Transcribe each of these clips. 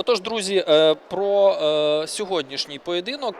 Отож, друзі, е, про е, сьогоднішній поєдинок.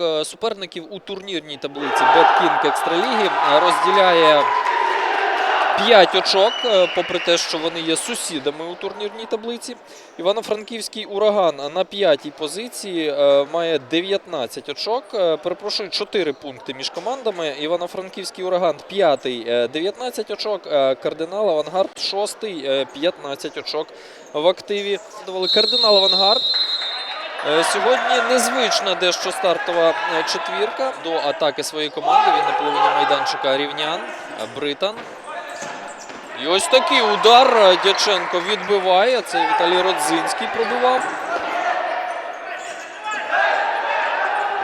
Е, Суперників у турнірній таблиці Беткінг Екстраліги розділяє 5 очок, е, попри те, що вони є сусідами у турнірній таблиці. Івано-Франківський ураган на п'ятій позиції е, має 19 очок. Е, Перепрошую, 4 пункти між командами. Івано-Франківський ураган п'ятий, е, 19 очок. Кардинал Авангард шостий, е, 15 очок в активі. Кардинал Авангард. Сьогодні незвична дещо стартова четвірка до атаки своєї команди. Він на половині майданчика рівнян, Британ. І ось такий удар Дяченко відбиває. Це Віталій Родзинський пробивав.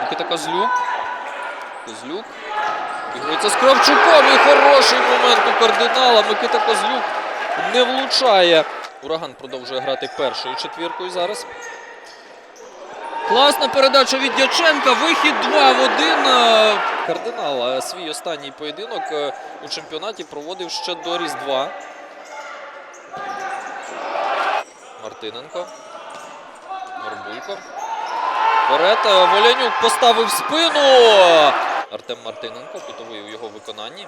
Микита Козлюк. Козлюк. Бігується з Кравчуком. І хороший момент у кардинала. Микита Козлюк не влучає. Ураган продовжує грати першою четвіркою зараз. Класна передача від Дяченка. Вихід 2 в 1. Е, Кардинал е, свій останній поєдинок е, у чемпіонаті проводив ще до Різдва. Мартиненко. Горбулько. Вперед. Волянюк поставив спину. Артем Мартиненко. Кутовий у його виконанні.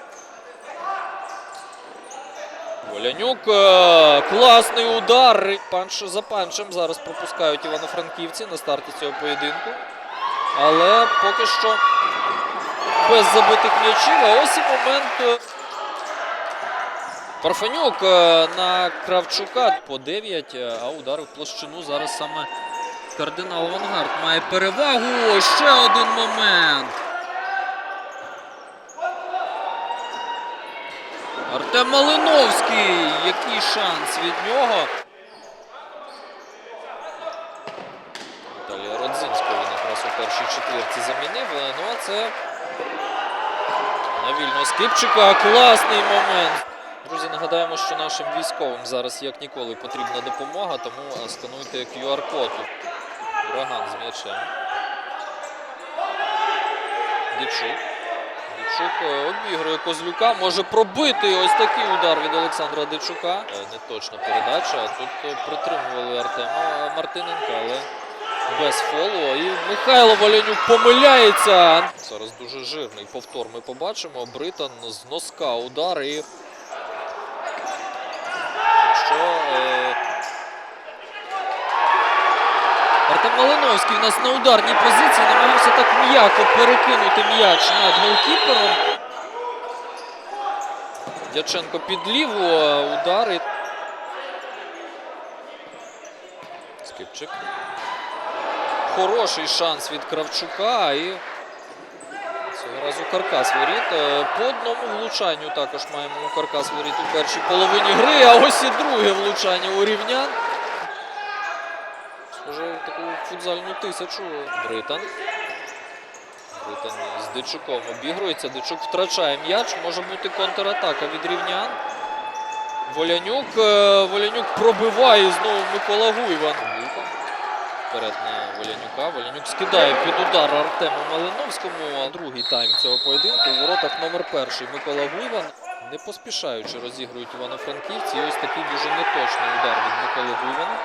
Волянюк. е, Класний удар. Панш за панчем зараз пропускають івано-франківці на старті цього поєдинку. Але поки що без забитих м'ячів. А ось і момент. е, Парфанюк е, на Кравчука по 9, е, а удар в площину зараз саме кардинал Авангард має перевагу. Ще один момент. Артем Малиновський. Який шанс від нього? Віталія Родзинського він якраз у першій четвірці замінив. е, Ну а це на вільного Скипчика. Класний момент. Друзі, нагадаємо, що нашим військовим зараз як ніколи потрібна допомога, тому скануйте QR-код. Ураган з м'ячем. Дічук. Дичук е, обігрує Козлюка, може пробити ось такий удар від Олександра Дичука. Е, Неточна передача. Тут е, притримували Артема Мартиненка, але без фолу. І Михайло Волянюк помиляється. Зараз дуже жирний повтор ми побачимо. Британ з носка удар і. Якщо е, Артем Малиновський у нас на ударній позиції намагався так м'яко перекинути м'яч над голкіпером. Дяченко під ліву удари. Скипчик. Хороший шанс від Кравчука і цього разу каркас воріт. Е, По одному влучанню також маємо каркас воріт у першій половині гри, а ось і друге влучання у рівнян. Схоже, футзальну тисячу. Британ. Британ з Дичуком обігрується. Дичук втрачає м'яч. Може бути контратака від рівнян. Волянюк. е, Волянюк пробиває знову Микола Гуйван. Вперед на Волянюка. Волянюк скидає під удар Артему Малиновському. А Другий тайм цього поєдинку. У воротах номер перший Микола Гуйван. Не поспішаючи розігрують івано-франківці. І ось такий дуже неточний удар від Миколи Гуйвана.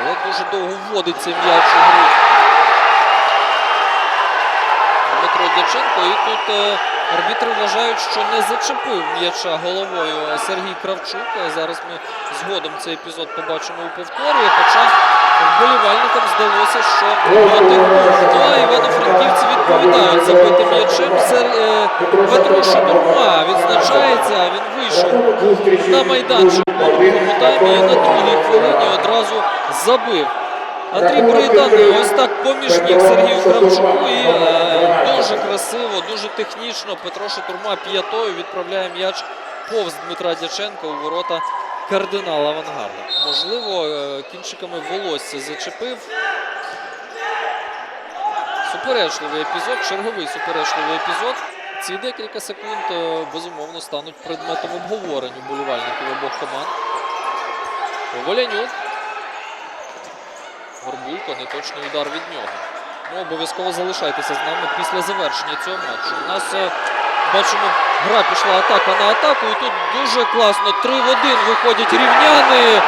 Але дуже довго вводиться м'яч у гру. Дмитро Дяченко. І тут е, арбітри вважають, що не зачепив м'яча головою Сергій Кравчук. Зараз ми згодом цей епізод побачимо у повторі. Хоча вболівальникам здалося, що мотив був. Ну, а івано-франківці відповідають за забитим м'ячем. Е, Петро Шабурма відзначається. Він вийшов на майданчик у другому таймі і на другій хвилині одразу забив. Андрій Британ ось так поміж ніг Сергію Кравчуку і е, дуже красиво, дуже технічно Петро Шатурма п'ятою відправляє м'яч повз Дмитра Дяченка у ворота кардинала Авангарда. Можливо, е, кінчиками волосся зачепив. Суперечливий епізод, черговий суперечливий епізод. Ці декілька секунд е, безумовно стануть предметом обговорень уболівальників обох команд. Волянюк. Горбулько, неточний удар від нього. Ну, обов'язково залишайтеся з нами після завершення цього матчу. У нас е, Бачимо, гра пішла атака на атаку. І тут дуже класно. 3 в 1 виходять рівняни.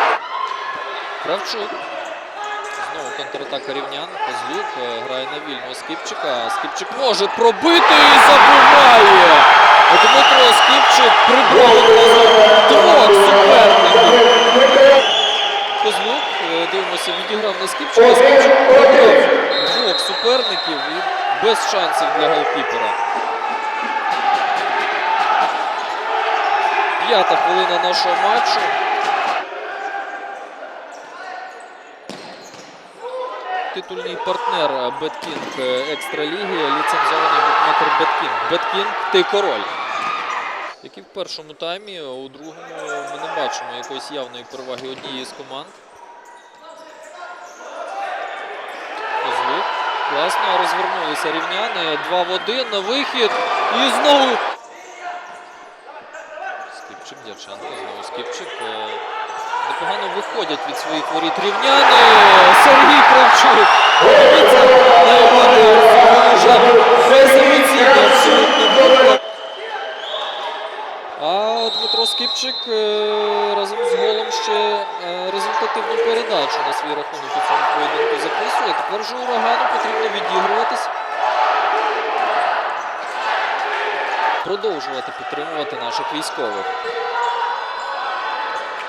Кравчук. Контратака рівнян. Козлюк е, грає на вільного Скіпчика. Скіпчик може пробити і забиває. Дмитро Скіпчик прибрав трьох суперників. Козлюк, е, дивимося, відіграв на Скіпчика. Скіпчик прибрав двох суперників і без шансів для голкіпера. П'ята хвилина нашого матчу. Титульний партнер Беткінг Екстраліги, ліцензований букмекер Беткінг. Беткінг ти король. Як і в першому таймі, у другому ми не бачимо якоїсь явної переваги однієї з команд. Козлук. Класно розвернулися рівняни. 2 в 1 на вихід. І знову. Скіпчик, Дяченко, знову Скіпчик. Непогано виходять від своїх воріт рівняни. Сергій Кравчук. Подивіться на реакцію. Він вже абсолютно був. А Дмитро Скіпчик е, разом з голом ще е, результативну передачу на свій рахунок у цьому поєдинку записує. Тепер же урагану потрібно відігруватись. Продовжувати підтримувати наших військових.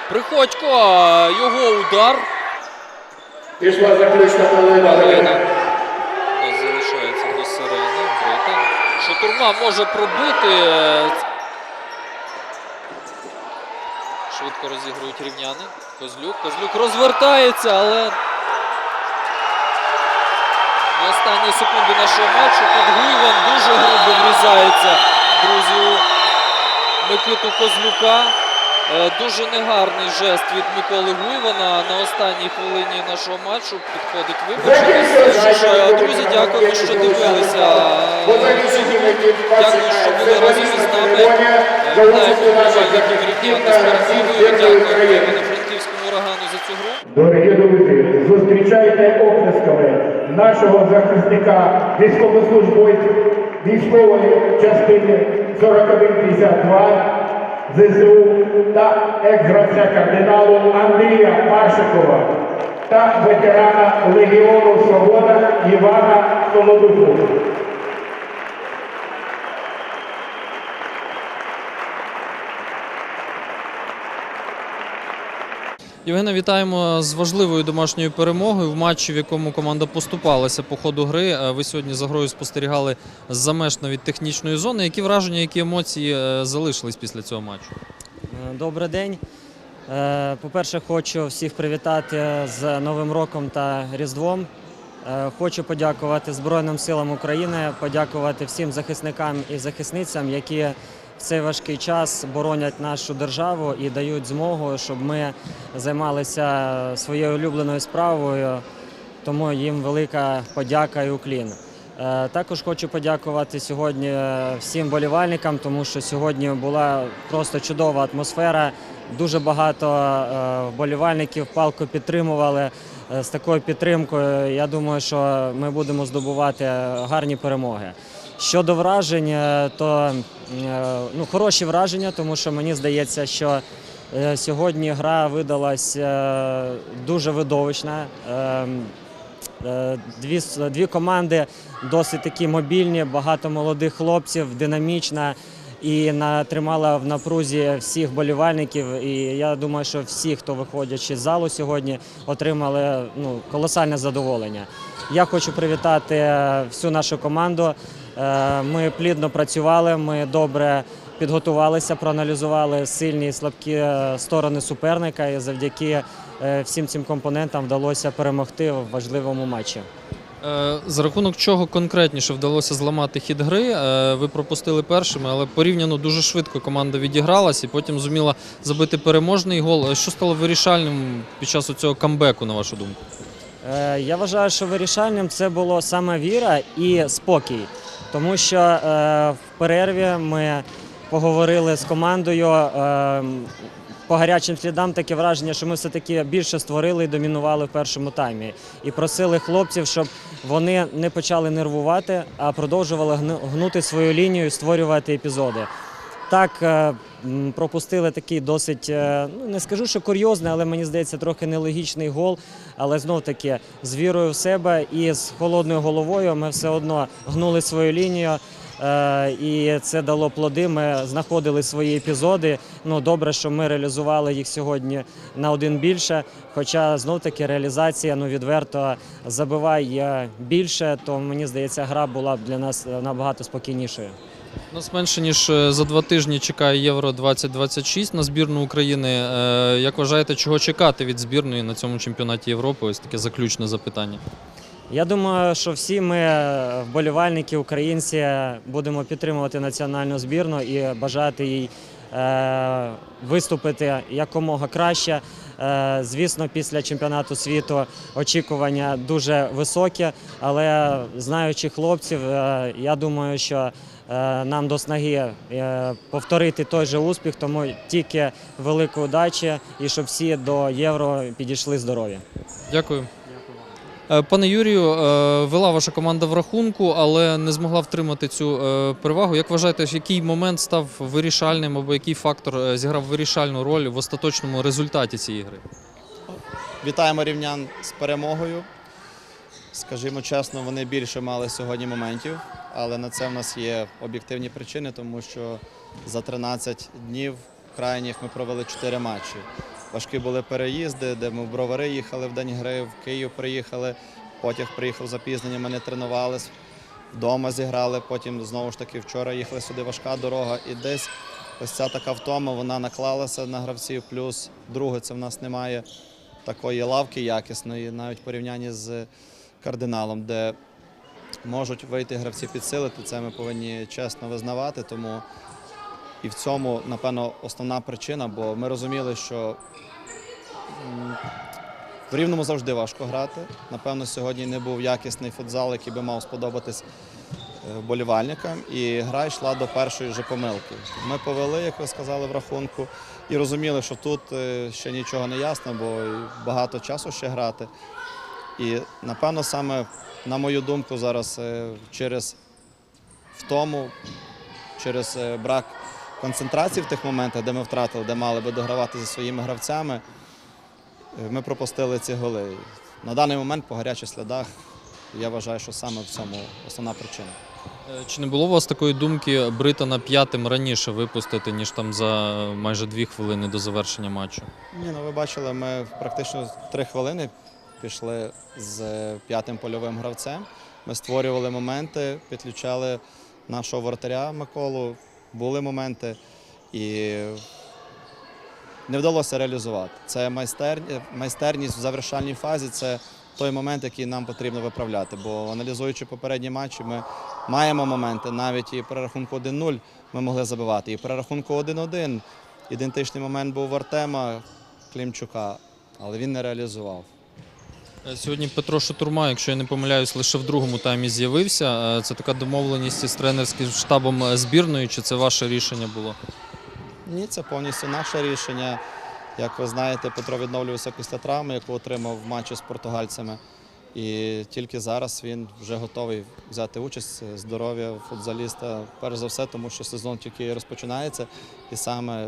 Приходько, його удар. Пішла заключна нас залишається до сирени. Британ. Шатурма може пробити. Швидко розігрують рівняни. Козлюк. Козлюк розвертається, але. На останні секунди нашого матчу Гуйван дуже грубо врізається, друзі, Микиту Козлюка. Е, Дуже негарний жест від Миколи Гуйвана. На останній хвилині нашого матчу підходить ж, е, Друзі, дякуємо, що дивилися. Е, Дякую, що були разом із нами. Дякую Івано-Франківському урагану за цю гру. Дорогі друзі, зустрічайте оплесками нашого захисника військовослужбовців військової частини 4152 ЗСУ та екс-гравця кардиналу Андрія Паршикова та ветерана Легіону Свобода Івана Солодуху. Євгена, вітаємо з важливою домашньою перемогою в матчі, в якому команда поступалася по ходу гри. Е, Ви сьогодні за грою спостерігали замешно від технічної зони. Які враження, які емоції е, залишились після цього матчу? Е, Добрий день. По-перше, хочу всіх привітати з Новим роком та Різдвом. Хочу подякувати Збройним силам України, подякувати всім захисникам і захисницям, які цей важкий час боронять нашу державу і дають змогу, щоб ми займалися своєю улюбленою справою. Тому їм велика подяка і уклін. Е, Також хочу подякувати сьогодні е, всім болівальникам, тому що сьогодні була просто чудова атмосфера. Дуже багато е, вболівальників палко підтримували. З такою підтримкою я думаю, що ми будемо здобувати гарні перемоги. Щодо вражень, то е, ну, хороші враження, тому що мені здається, що е, сьогодні гра видалась е, дуже видовищна. Дві, дві команди досить такі мобільні, багато молодих хлопців, динамічна і тримала в напрузі всіх болівальників. І я думаю, що всі, хто виходячи з залу сьогодні, отримали ну, колосальне задоволення. Я хочу привітати всю нашу команду. Е, Ми плідно працювали, ми добре підготувалися, проаналізували сильні і слабкі е, сторони суперника, і завдяки е, всім цим компонентам вдалося перемогти в важливому матчі. За рахунок чого конкретніше вдалося зламати хід гри? Ви пропустили першими, але порівняно дуже швидко команда відігралась і потім зуміла забити переможний гол. Що стало вирішальним під час цього камбеку, на вашу думку? Е, Я вважаю, що вирішальним це було саме віра і спокій, тому що е, в перерві ми поговорили з командою, е, по гарячим слідам таке враження, що ми все-таки більше створили і домінували в першому таймі. І просили хлопців, щоб вони не почали нервувати, а продовжували гну- гнути свою лінію і створювати епізоди. Так, е, пропустили такий досить, е, ну не скажу, що курйозний, але мені здається, трохи нелогічний гол. Але знов таки з вірою в себе і з холодною головою ми все одно гнули свою лінію. Е, І це дало плоди. Ми знаходили свої епізоди. Ну добре, що ми реалізували їх сьогодні на один більше. Хоча знов таки реалізація ну відверто забиває більше, то мені здається, гра була б для нас набагато спокійнішою. Нас менше ніж е, за два тижні чекає Євро 2026 на збірну України. Е, Як вважаєте, чого чекати від збірної на цьому чемпіонаті Європи? Ось таке заключне запитання. Я думаю, що всі ми, е, вболівальники, українці, будемо підтримувати національну збірну і бажати їй виступити якомога краще. Звісно, після чемпіонату світу очікування дуже високі, але знаючи хлопців, я думаю, що нам до снаги е, повторити той же успіх, тому тільки великої удачі і щоб всі до євро підійшли здорові. Дякую. Е, Пане Юрію, е, вела ваша команда в рахунку, але не змогла втримати цю е, перевагу. Як вважаєте, який момент став вирішальним або який фактор е, зіграв вирішальну роль в остаточному результаті цієї гри? Вітаємо рівнян з перемогою. Скажімо чесно, вони більше мали сьогодні моментів, але на це в нас є об'єктивні причини, тому що за 13 днів крайніх ми провели 4 матчі. Важкі були переїзди, де ми в Бровари їхали в день гри, в Київ приїхали, потяг приїхав з запізненням, ми не тренувались, вдома зіграли, потім знову ж таки вчора їхали сюди важка дорога. І десь ось ця така втома, вона наклалася на гравців. Плюс друге, це в нас немає такої лавки якісної, навіть в порівнянні з кардиналом, де можуть вийти гравці підсилити. Це ми повинні чесно визнавати. Тому і в цьому, напевно, основна причина, бо ми розуміли, що в рівному завжди важко грати. Напевно, сьогодні не був якісний футзал, який би мав сподобатись е, вболівальникам. І гра йшла до першої вже помилки. Ми повели, як ви сказали, в рахунку, і розуміли, що тут е, ще нічого не ясно, бо багато часу ще грати. І напевно, саме, на мою думку, зараз е, через втому, через е, брак концентрації в тих моментах, де ми втратили, де мали би догравати зі своїми гравцями, е, ми пропустили ці голи. На даний момент по гарячих слідах я вважаю, що саме в цьому основна причина. Чи не було у вас такої думки Британа п'ятим раніше випустити, ніж там за майже дві хвилини до завершення матчу? Ні, ну ви бачили, ми практично три хвилини пішли з п'ятим польовим гравцем. Ми створювали моменти, підключали нашого воротаря Миколу. Були моменти і не вдалося реалізувати. Це майстер... майстерність в завершальній фазі. Це той момент, який нам потрібно виправляти. Бо аналізуючи попередні матчі, ми маємо моменти. Навіть і при рахунку 1-0 ми могли забивати. І при рахунку 1-1 ідентичний момент був в Артема Клімчука, але він не реалізував. Е, Сьогодні Петро Шатурма, якщо я не помиляюсь, лише в другому таймі з'явився. Е, Це така домовленість із тренерським штабом е, збірної, чи це ваше рішення було? Ні, це повністю наше рішення. Як ви знаєте, Петро відновлювався після травми, яку отримав в матчі з португальцями. І тільки зараз він вже готовий взяти участь. Здоров'я футзаліста, перш за все, тому що сезон тільки розпочинається. І саме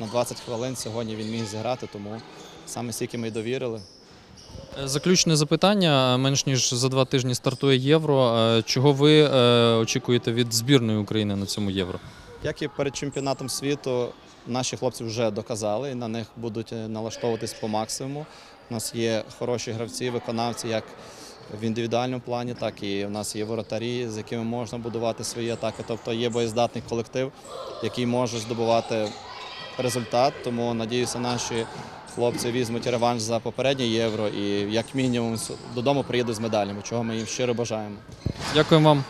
на 20 хвилин сьогодні він міг зіграти, тому саме стільки ми й довірили. Е, Заключне запитання. Менш ніж за два тижні стартує євро. Е, Чого ви е, очікуєте від збірної України на цьому євро? Як і перед чемпіонатом світу, наші хлопці вже доказали на них будуть налаштовуватись по максимуму. У нас є хороші гравці, виконавці, як в індивідуальному плані, так і в нас є воротарі, з якими можна будувати свої атаки. Тобто є боєздатний колектив, який може здобувати результат. Тому надіюся, наші хлопці візьмуть реванш за попереднє євро і як мінімум додому приїдуть з медалями, чого ми їм щиро бажаємо. Дякую вам.